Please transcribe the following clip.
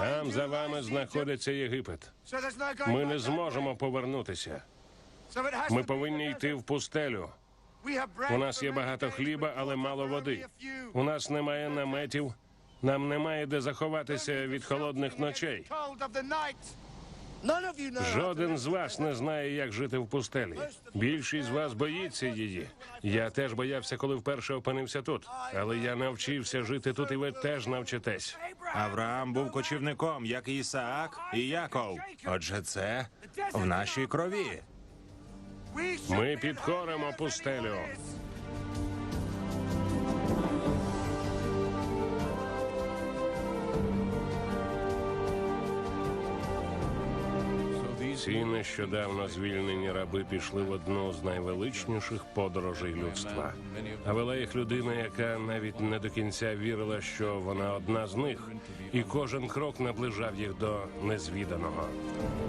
Там за вами знаходиться Єгипет. Ми не зможемо повернутися. Ми повинні йти в пустелю. У нас є багато хліба, але мало води. У нас немає наметів. Нам немає де заховатися від холодних ночей. Жоден з вас не знає, як жити в пустелі. Більшість з вас боїться її. Я теж боявся, коли вперше опинився тут. Але я навчився жити тут, і ви теж навчитесь. Авраам був кочівником, як і Ісаак і Яков. Отже, це в нашій крові. Ми підкоримо пустелю. Ці нещодавно звільнені раби пішли в одну з найвеличніших подорожей людства. А вела їх людина, яка навіть не до кінця вірила, що вона одна з них, і кожен крок наближав їх до незвіданого.